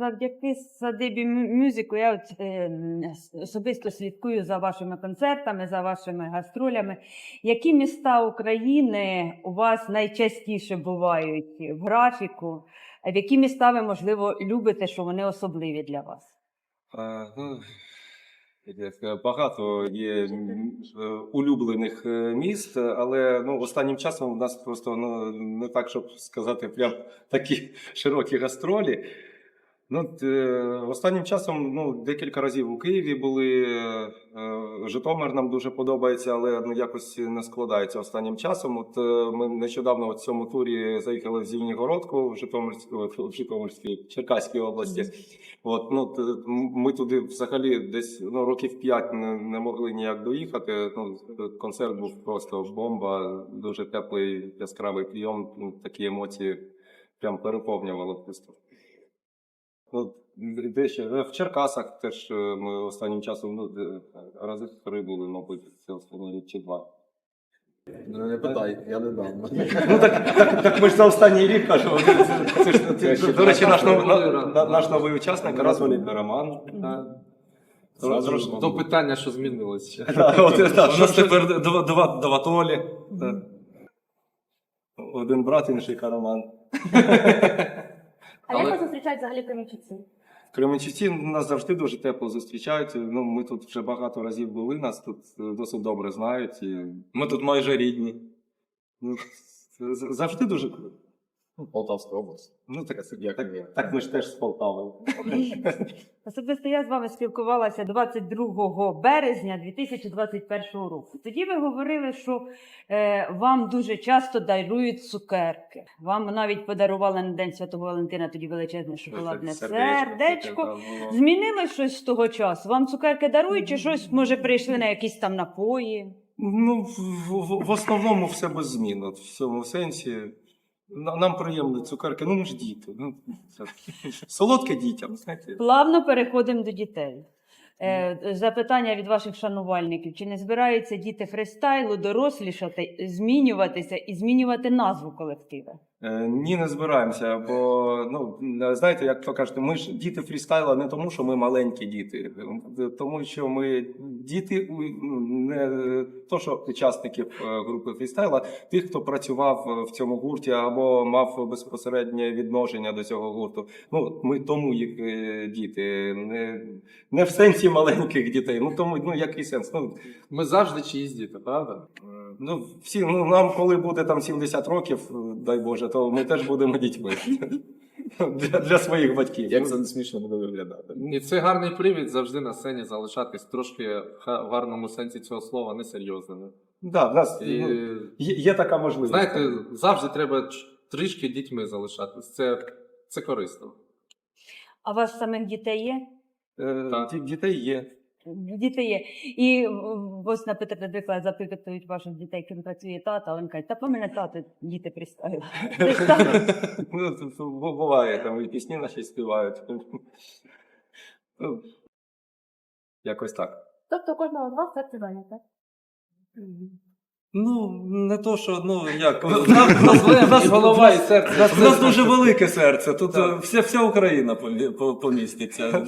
завдяки садибі мюзику я от, е, особисто слідкую за вашими концертами, за вашими гастролями. Які міста України у вас найчастіше бувають в графіку? В які міста ви, можливо, любите, що вони особливі для вас? А, ну, багато є улюблених е, міст, але ну, останнім часом у нас просто ну, не так, щоб сказати, прям такі широкі гастролі. Ну, е, останнім часом ну, декілька разів у Києві були. е, Житомир нам дуже подобається, але ну, якось не складається останнім часом. От е, ми нещодавно в цьому турі заїхали в Зімнігородку в Житомирській, в Житомирській Черкаській області. От, ну, ми туди взагалі десь ну, років п'ять не, не могли ніяк доїхати. Ну, концерт був просто бомба, дуже теплий, яскравий прийом, ну, такі емоції прям переповнювали просто. Ну, де ще? Е, В Черкасах теж е, ми останнім часом ну, де- рази три були, мабуть, це останні чи два. Ну, не питай, я не дам. Ну так, так, так ми ж за останній рік кажемо. Це, це, ж- це, ж, до речі, наш, нов- на- на- наш новий учасник Разолі Роман. Зразу До питання, що змінилось ще. У нас тепер два, два, два Толі. Один брат, інший Караман. А Але- як вас зустрічають взагалі кремічиці? В Кременчуці нас завжди дуже тепло зустрічають. Ну, ми тут вже багато разів були, нас тут е, досить добре знають. І... Ми тут майже рідні. Ну, завжди дуже круто. Полтавська область. Ну, так, Як так, так ми ж теж з Полтави. Особисто я з вами спілкувалася 22 березня 2021 року. Тоді ви говорили, що е, вам дуже часто дарують цукерки. Вам навіть подарували на День Святого Валентина тоді величезне шоколадне сердечко. Змінилось щось з того часу? Вам цукерки дарують, чи щось може прийшли на якісь там напої? Ну, в, в, в основному все без змін. От, в цьому сенсі. На- Нам приємні цукерки, ну ми ж діти. Ну, це, солодке дітям, знаєте. Плавно переходимо до дітей. Е, запитання від ваших шанувальників: чи не збираються діти фристайлу дорослішати, змінюватися і змінювати назву колектива? Е, Ні, не збираємося, бо ну знаєте, як то кажете, ми ж діти фрістайла не тому, що ми маленькі діти, е, тому що ми діти ну, не то, що учасників е, групи фрістайла, тих, хто працював в цьому гурті або мав безпосереднє відношення до цього гурту. Ну ми тому їх діти, не, не в сенсі маленьких дітей. Ну тому ну який сенс? Ну Ми завжди чиїсь діти, правда? Ну, всі, ну, нам, коли буде там 70 років, дай Боже, то ми теж будемо дітьми. Для, для своїх батьків. Як це не смішно буде виглядати. І це гарний привід завжди на сцені залишатись трошки в гарному сенсі цього слова несерйозними. Да, в нас І, ну, є, є така можливість. знаєте, завжди треба трішки дітьми залишатись. Це, це корисно. А у вас самих дітей є? Е, Так. Дітей є. Діти є. І ось, наприклад, наприклад, запитують ваших дітей, ким працює тата, а він каже, та по мене тато діти пристали. Ну, це- буває, там і пісні наші співають. Ну, якось так. Тобто кожного з вас серце зайняте. Ну, не то, що, ну, як. У нас голова і серце. У нас дуже велике серце. Тут е, вся, вся Україна поміститься.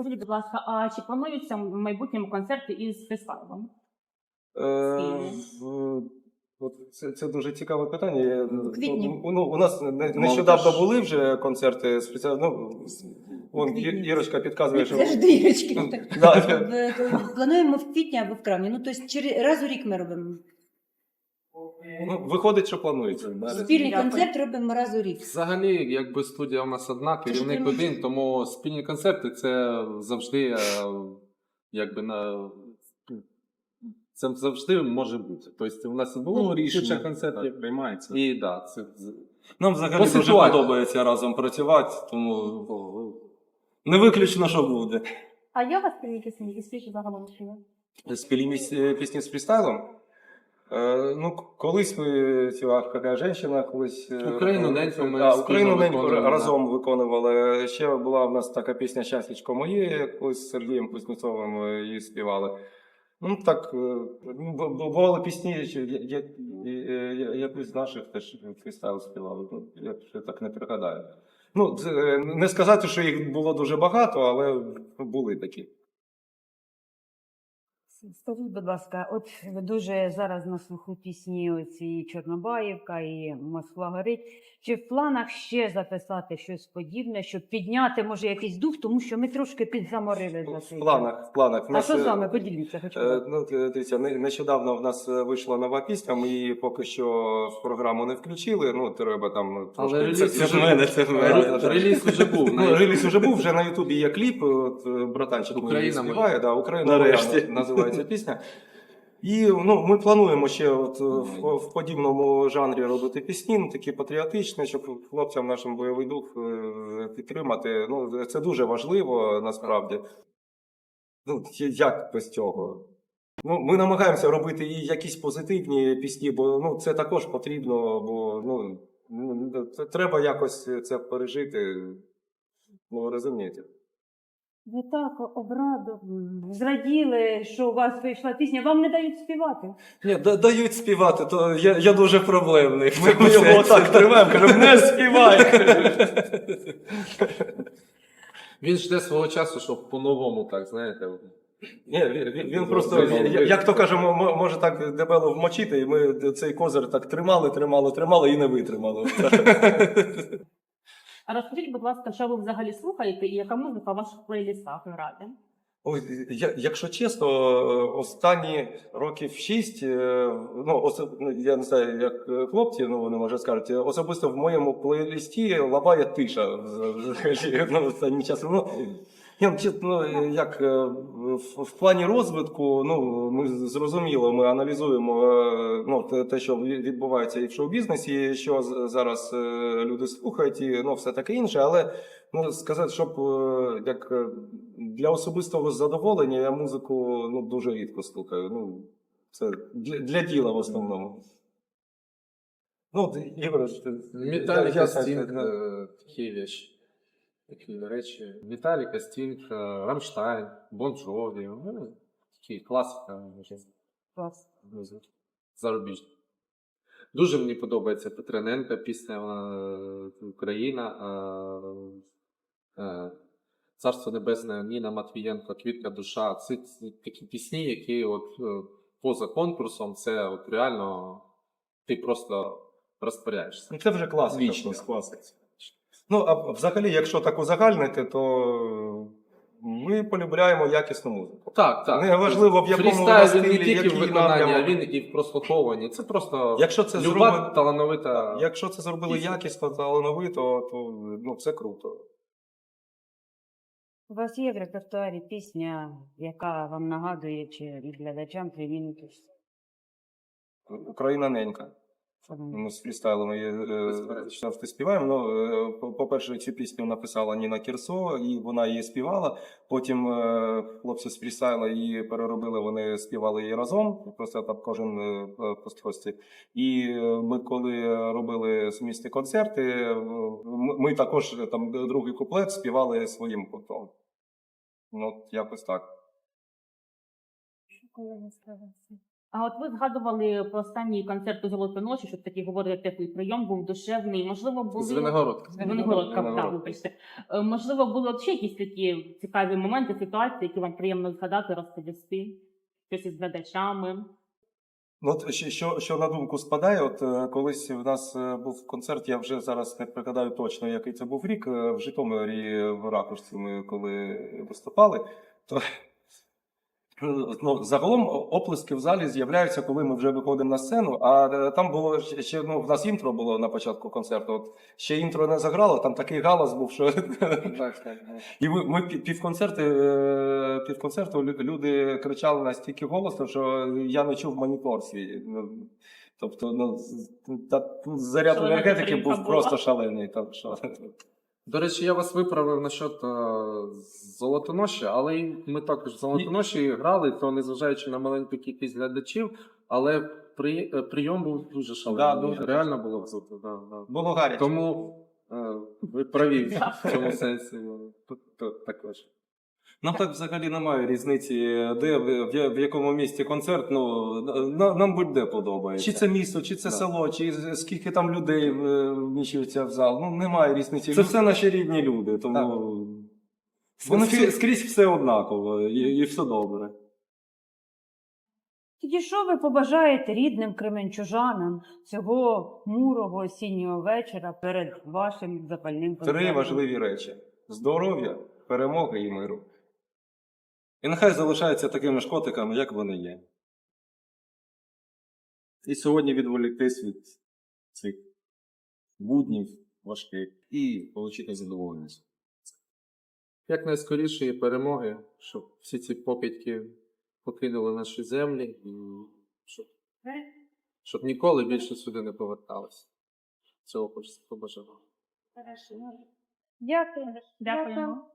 Скажіть, будь ласка, а чи плануються в майбутньому концерти із фристайлом? Е, в- от Це, це дуже цікаве питання. Я- квітні. Ну, у нас не- нещодавно були вже концерти спеціально. Ну, вон, квітні. Ірочка підказує, що. Завжди Ірочки. Ну, да. В- Плануємо в квітні або в травні. Ну, тобто через раз у рік ми робимо. Ну, виходить, що планується. Спільний Дякую. концерт робимо раз у рік. Взагалі, якби студія у нас одна, керівник ти один, тому спільні концерти це завжди е, якби на. Це завжди може бути. Тобто, у нас було Ну, куча рішення концертів. приймається. І да, це Нам взагалі дуже ситуації. подобається разом працювати, тому не виключно, що буде. А є у вас спільні пісні і спільні загалом чи ні? Спілі міс- пісні з фрістайлом. Е, ну, колись ми цю «Ах, яка колись. е, Україну неньку ми да, Україну неньку виконували, разом виконували. Ще була в нас така пісня Щастячко моє, колись з Сергієм Кузнєцовим е, її співали. Ну так, бу- бу- бували пісні, що я, я, я, я- якусь з наших теж фрістайл співали. Ну, я ще так не пригадаю. Ну, не сказати, що їх було дуже багато, але були такі. Скажіть, будь ласка, от ви дуже зараз на слуху пісні оці Чорнобаївка і Москва горить. Чи в планах ще записати щось подібне, щоб підняти, може, якийсь дух, тому що ми трошки підзаморили за В цей планах, в планах. В. А нас, що е, саме? Поділіться, хочу. Е, Ну, дивіться, не- нещодавно в нас вийшла нова пісня, ми її поки що в програму не включили. Ну, треба там Але реліз це, вже- в мене, це в мене. Ре- Реліз вже був. Ну, реліз вже був, вже на Ютубі є кліп. От е, братанчик мій Україна співає, да, Україна Нарешті. моя називається пісня. І ну, ми плануємо ще от, е, в, в подібному жанрі робити пісні, ну, такі патріотичні, щоб хлопцям нашим бойовий дух е, підтримати. Ну, це дуже важливо насправді. Ну, як без цього? Ну, ми намагаємося робити і якісь позитивні пісні, бо ну, це також потрібно, бо ну, треба якось це пережити. Ну, розумієте. Ви так обраду зраділи, що у вас вийшла пісня. Вам не дають співати. Ні, да- дають співати, то я, я дуже проблемний. Ми, ми його так тримаємо, кажемо, не співай. Він жде свого часу, щоб по-новому, так, знаєте. Ні, він, він- він просто, я- як то кажемо, мо- може так дебело вмочити, і ми цей козир так тримали, тримали, тримали і не витримали. А розкажіть, будь ласка, що ви взагалі слухаєте і яка музика в ваших плейлістах грає? Ой, я, якщо чесно, останні років шість, е, ну, особ, ну, я не знаю, як е, хлопці, ну вони може скажуть, особисто в моєму плейлісті лаває тиша взагалі, ну, останнім часом. Ну, ні, ну, чесно, ну, як е, в, в плані розвитку, ну, ми зрозуміло, ми аналізуємо е, ну, те, те, що відбувається і в шоу-бізнесі, що зараз е, люди слухають, і ну, все таке інше, але ну, сказати, щоб е, як е, для особистого задоволення я музику ну, дуже рідко слухаю. Ну, це для, для діла в основному. Ну, Ігор, Металіка, я- Стінг, е, такі речі. Такі речі. Металіка, Стінг, е, Рамштайн, Бонджові, ну, Такі класика. Клас. Зарубіжні. Дуже мені подобається Петрененка, пісня е, Україна. е, е, Царство Небесне, Ніна Матвієнко, Квітка душа. Це такі пісні, які от, поза конкурсом, це от реально ти просто розтворяєшся. Ну, Це вже класика. Вічно. класика. Ну, а взагалі, якщо так узагальнити, то ми полюбляємо якісну музику. Так, так. Неважливо, в якому Фрістайл він не тільки в який виконанні, а напрямок. він і в прослуховуванні. Це просто Якщо це люба зробили, талановита. якщо це зробили пісня. якісно, талановито, то ну, це круто. У вас є в репертуарі пісня, яка вам нагадує чи і глядачам примінитись? Україна ненька. Ми з фрістайлом її е, співаємо. Ну, е, по- по-перше, цю пісню написала Ніна Кірсо, і вона її співала. Потім е, хлопці з фрістайла її переробили, вони співали її разом, просто там кожен е, по строчці. І е, ми, коли робили сумісні концерти, ми, також там другий куплет співали своїм кутом. Ну, якось так. А от ви згадували про останній концерт у Золотоноші, що такий говорили теплий прийом, був душевний. Можливо, були З Виногородка. Виногородка, так, вибачте. Е, Можливо, були ще якісь такі цікаві моменти, ситуації, які вам приємно згадати, розповісти, щось із глядачами. Ну, от що, що, що на думку спадає, от е, колись в нас е, був концерт, я вже зараз не пригадаю точно, який це був рік. В Житомирі в ракушці ми коли виступали, то ну, загалом оплески в залі з'являються, коли ми вже виходимо на сцену. А е, там було ще- ну, в нас інтро було на початку концерту. От ще інтро не заграло, там такий галас був, що Так, так. і ми, ми пів- півконцерти, е, півконцерту люди кричали настільки голосно, що я не чув монітор свій. Ну, Тобто, ну, заряд енергетики був просто шалений. Так, що. До речі, я вас виправив насчет е, Золотоноші, але ми також в Золотоноші грали, то незважаючи на маленьку кількість глядачів, але при, е, прийом був дуже шалений. Да, дуже. Реально було круто. Да, да. Було гаряче. Тому е, ви праві в цьому сенсі. Тут, тут також. Нам так взагалі немає різниці, де в, в, в якому місті концерт. Ну на- нам будь-де подобається. Чи це місто, чи це Да. село, чи скільки там людей е, вміщується в зал. Ну немає різниці. Це все наші рідні люди, тому вони всі скрізь все однаково і, і все добре. Тоді що ви побажаєте рідним кременчужанам цього мурого осіннього вечора перед вашим запальним Три важливі речі: здоров'я, перемоги і миру. І нехай залишаються такими ж котиками, як вони є. І сьогодні відволіктись від цих буднів важких і отримати задоволення. Як найскорішої перемоги, щоб всі ці покидьки покинули наші землі і щоб, щоб ніколи більше сюди не поверталися. Цього хочеться побажати. Дякую. Дякуємо.